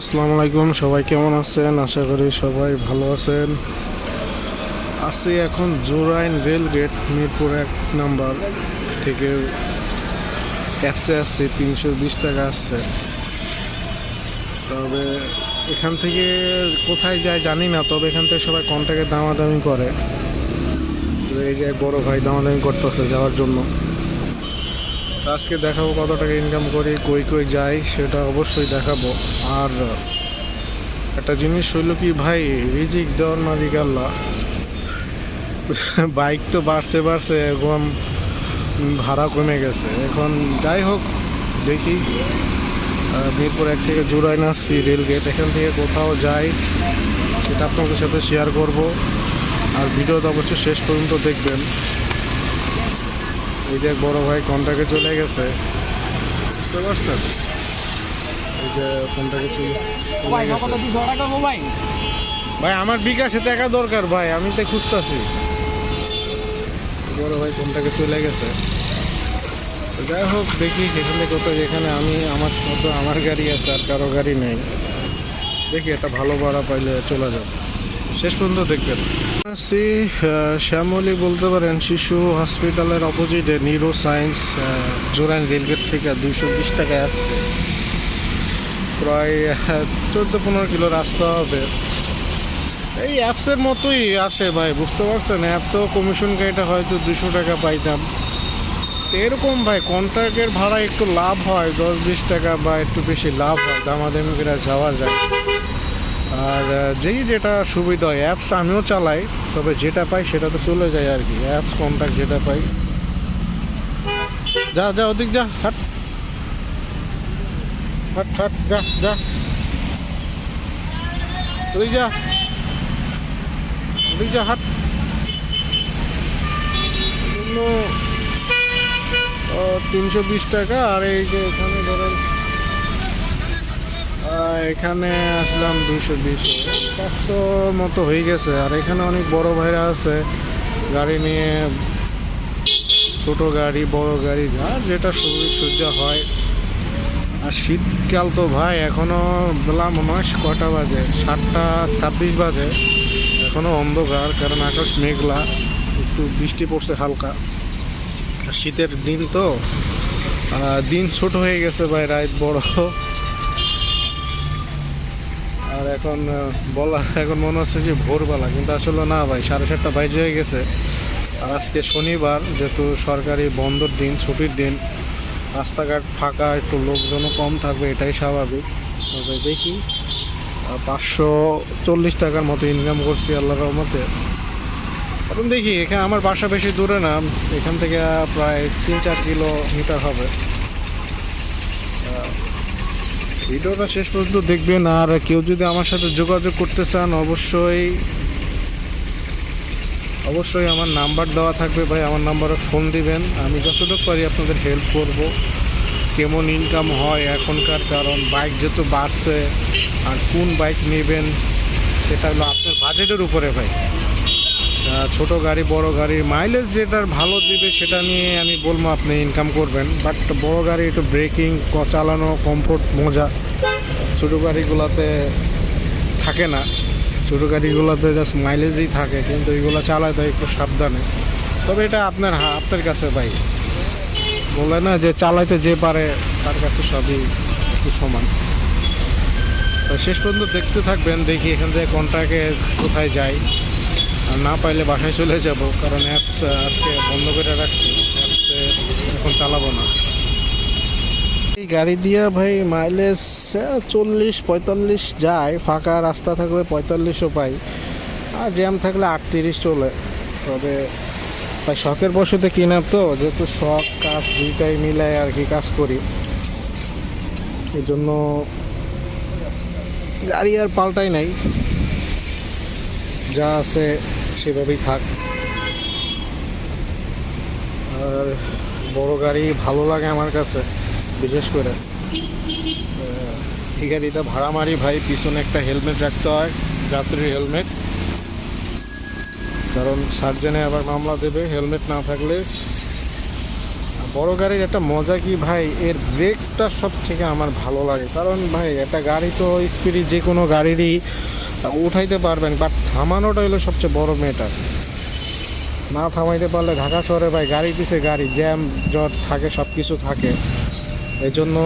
আসসালামু আলাইকুম, সবাই কেমন আছেন? আশা করি সবাই ভালো আছেন। আছি এখন জোরাইন রেল গেট মিরপুর এক নাম্বার থেকে। অ্যাপসে আসছে তিনশো বিশ টাকা আসছে। তবে এখান থেকে কোথায় যায় জানি না, তবে এখান থেকে সবাই কন্ট্যাক্টে দামাদামি করে। এই যে বড় ভাই দামাদামি করতেছে যাওয়ার জন্য। আজকে দেখাবো কত টাকা ইনকাম করি, কই কই যাই, সেটা অবশ্যই দেখাবো। আর, একটা জিনিস হইল কি ভাই, রিজিক দেওয়ার মালিক আল্লাহ। বাইক তো বাড়ছে বাড়ছে, এখন ভাড়া কমে গেছে। এখন যাই হোক, দেখি। মিরপুর এক থেকে জোড়াই আসছি, রেলগেট, এখান থেকে কোথাও যাই, সেটা আপনাদের সাথে শেয়ার করব। আর ভিডিওটা অবশ্যই শেষ পর্যন্ত দেখবেন। এই যে বড় ভাই কন্ট্রাক্টে চলে গেছে? বুঝতে পারছেন? এই যে কন্ট্রাক্টে চলে ভাই আমার বিকাশে টাকা দরকার ভাই আমি তো খুঁজতেছি। বড় ভাই কোনটাকে চলে গেছে? যাই হোক দেখি এখানে কোথাও যেখানে আমি আমার মতো আমার গাড়ি আছে আর কারও গাড়ি নেই। দেখি একটা ভালো ভাড়া পাইলে চলে যাব। শেষ পর্যন্ত দেখবেন। আসছি শ্যামলী বলতে পারেন, শিশু হসপিটালের অপোজিটে নিউরো সায়েন্স জোরাইন রেলগেট থেকে দুইশো বিশ টাকায় আসছে। প্রায় চোদ্দ পনেরো কিলো রাস্তা হবে। এই অ্যাপসের মতোই আসে ভাই, বুঝতে পারছেন? অ্যাপসেও কমিশন গাড়িটা হয়তো দুশো টাকা পাইতাম। এরকম ভাই কন্ট্রাক্টের ভাড়া একটু লাভ হয়, দশ বিশ টাকা বা একটু বেশি লাভ হয়, দামাদামি যাওয়া যায়। আর যেই যেটা সুবিধা হয় অ্যাপস আমিও চালাই, তবে যেটা পাই সেটা তো চলে যায় আর কি। অ্যাপস কন্ট্রাক্ট যেটা পাই। যা যা, ওদিক যা, হাট। হাট হাট, যা যা। ওদিক যা। ওদিক যা, হাট। তিনশো বিশ টাকা, আর এই যে এখানে ধরেন এখানে আসলাম দুশো বিশ। পাঁচশোর মতো হয়ে গেছে। আর এখানে অনেক বড় ভাইরা আছে। গাড়ি নিয়ে ছোট গাড়ি, বড় গাড়ি, যা যেটা সুযোগ সুবিধা হয়। আর শীতকাল তো ভাই, এখনও বেলা মনে হয় কটা বাজে। সাতটা ছাব্বিশ বাজে। এখনও অন্ধকার, কারণ আকাশ মেঘলা। একটু বৃষ্টি পড়ছে হালকা। আর শীতের দিন তো দিন ছোট হয়ে গেছে ভাই, রাত বড়। আর এখন বলা, এখন মনে হচ্ছে যে ভোরবেলা, কিন্তু আসলে না ভাই, সাড়ে সাতটা হয়ে গেছে। আর আজকে শনিবার, যেহেতু সরকারি বন্ধর দিন, ছুটির দিন, রাস্তাঘাট ফাঁকা, একটু লোকজনও কম থাকবে, এটাই স্বাভাবিক। তবে দেখি পাঁচশো চল্লিশ টাকার মতো ইনকাম করছি আল্লাহ রহমতে। এখন দেখি, এখানে আমার বাসা বেশি দূরে না, এখান থেকে প্রায় তিন চার কিলোমিটার হবে। ভিডিওটা শেষ পর্যন্ত দেখবেন, আর কেউ যদি আমার সাথে যোগাযোগ করতে চান, অবশ্যই অবশ্যই আমার নাম্বার দেওয়া থাকবে ভাই, আমার নাম্বারে ফোন দিবেন। আমি যতটুকু পারি আপনাদের হেল্প করব। কেমন ইনকাম হয়, এখনকার কারণ বাইক যেহেতু বাড়ছে, আর কোন বাইক নেবেন, সেটা হলো আপনার বাজেটের উপরে ভাই। ছোট গাড়ি, বড় গাড়ি মাইলেজ যেটার ভালো দিবে সেটা নিয়ে আমি বলব আপনি ইনকাম করবেন। বাট বড় গাড়ি একটু ব্রেকিং চালানো কমফোর্ট মজা। ছোটো গাড়িগুলোতে থাকে না। ছোটো গাড়িগুলোতে জাস্ট মাইলেজই থাকে, কিন্তু এগুলো চালাতে হয় একটু সাবধানে। তবে এটা আপনার আপনার কাছে ভাই। বলে না যে চালাইতে যে পারে, তার কাছে সবই একটু সমান। তো শেষ পর্যন্ত দেখতে থাকবেন, দেখি এখান থেকে কন্ট্রাক্টে কোথায় যাই আর না পাইলে বাসায় চলে যাব, কারণ অ্যাপস আজকে বন্ধ করে রাখছি। অ্যাপসে এখন চালাবো না। এই গাড়ি দিয়ে ভাই মাইলেজ চল্লিশ, পঁয়তাল্লিশ যায়, ফাঁকা রাস্তা থাকলে পঁয়তাল্লিশও পাই। আর জ্যাম থাকলে আটত্রিশ চলে। তবে ভাই শখের বসতে কিনা তো, যেহেতু শখ, কাজ দুইটাই মিলায় আর কি কাজ করি। এই জন্য গাড়ি আর পাল্টাই নাই। যা আছে সেভাবেই থাক। আর বড় গাড়ি ভালো লাগে আমার কাছে, বিশেষ করে। ঠিক আছে গাড়িটা ভাড়া মারি ভাই, পিছনে একটা হেলমেট রাখতে হয়, যাত্রীর হেলমেট। কারণ সার্জেনে আবার মামলা দেবে, হেলমেট না থাকলে বড় গাড়ির একটা মজা কি ভাই? এর ব্রেকটা সব থেকে আমার ভালো লাগে। কারণ ভাই, একটা গাড়ি তো স্পিডে যে কোনো গাড়িরই উঠাইতে পারবেন বাট থামানোটা হলো সবচেয়ে বড় মেটার না থামাইতে পারলে ঢাকা শহরে ভাই, গাড়ি পিছে গাড়ি জ্যাম জট থাকে সব কিছু থাকে। এই জন্য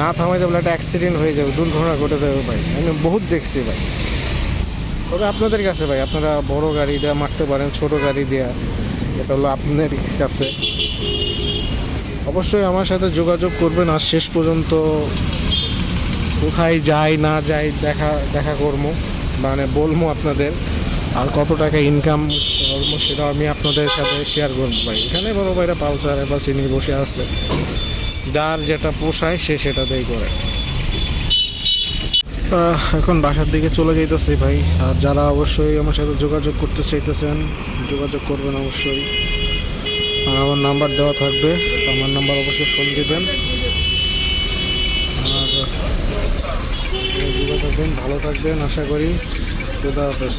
না থামাইতে পারলে একটা অ্যাক্সিডেন্ট হয়ে যাবে, দুর্ঘটনা ঘটে যাবে ভাই। আমি বহুত দেখছি ভাই। তবে আপনাদের কাছে ভাই, আপনারা বড় গাড়ি দেওয়া মারতে পারেন, ছোট গাড়ি দেওয়া এটা হলো আপনাদের কাছে। অবশ্যই আমার সাথে যোগাযোগ করবেন আর শেষ পর্যন্ত কোথায় যাই, না যাই দেখা দেখা করব। মানে বলব আপনাদের আর কত টাকা ইনকাম করব সেটা আমি আপনাদের সাথে শেয়ার করব ভাই। এখানে বড় ভাইরা পালসার বা চিনি বসে আছে। যার যেটা পোষায় সে সেটা দিয়ে করে এখন বাসার দিকে চলে যাইতেছি ভাই। আর যারা অবশ্যই আমার সাথে যোগাযোগ করতে চাইতেছেন, যোগাযোগ করবেন অবশ্যই। আর আমার নাম্বার দেওয়া থাকবে, আমার নাম্বার অবশ্যই ফোন দিবেন আর ভালো থাকবেন, আশা করি। খুদা হাফেজ।